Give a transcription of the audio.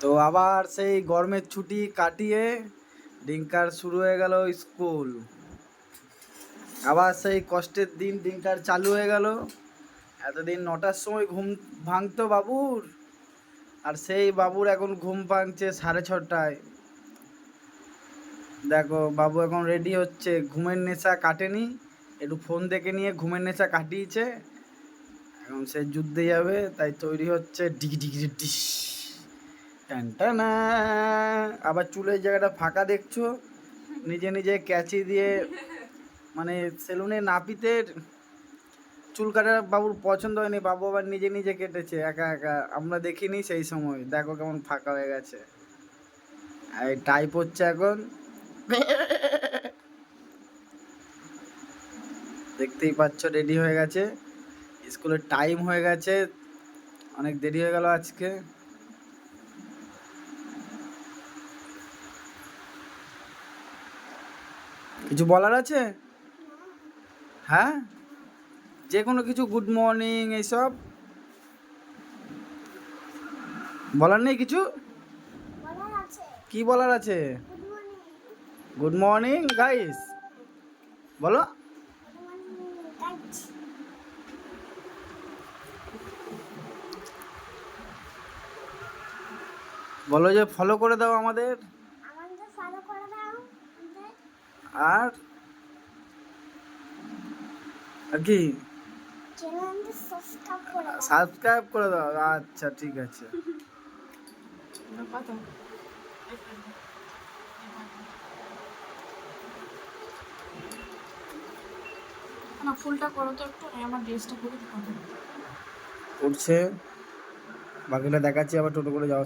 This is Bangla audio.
তো আবার সেই গরমের ছুটি কাটিয়ে ডিঙ্কার শুরু হয়ে গেল স্কুল। আবার সেই কষ্টের দিন ডিঙ্কার চালু হয়ে গেল। এতদিন নটার সময় ঘুম ভাঙতো বাবুর, আর সেই বাবুর এখন ঘুম ভাঙছে সাড়ে ছটায়। দেখো, বাবু এখন রেডি হচ্ছে, ঘুমের নেশা কাটেনি, একটু ফোন দেখে নিয়ে ঘুমের নেশা কাটিয়েছে। এখন সে যুদ্ধে যাবে, তাই তৈরি হচ্ছে ডিগি ডিগি ডিস টানটানা আবার চুলের জায়গাটা ফাঁকা দেখছ? নিজে নিজে ক্যাচি দিয়ে মানে সেলুনে নাপিতে চুল কাটা বাবুর পছন্দ হয়নি, বাবু আবার নিজে নিজে কেটেছে, একা একা। আমরা দেখিনি সেই সময়। দেখো কেমন ফাঁকা হয়ে গেছে। আর টাইপ হচ্ছে এখন। দেখতেই পাচ্ছ রেডি হয়ে গেছে। স্কুলের টাইম হয়ে গেছে। অনেক দেরি হয়ে গেল আজকে। কিছু বলার আছে? হ্যাঁ? যে কোনো কিছু গুড মর্নিং এইসব? বলার নেই কিছু? কি বলার আছে? গুড মর্নিং গাইস বলো। বলো যে ফলো করে দাও আমাদের আর আর কি? সাবস্ক্রাইব করে দাও। সাবস্ক্রাইব করে দাও। আচ্ছা ঠিক আছে। না ফুলটা করো তো একটু আমার ড্রেসটা পরে কথা উঠছে। বাকিটা দেখাচ্ছি আবার টোটো করে যাওয়া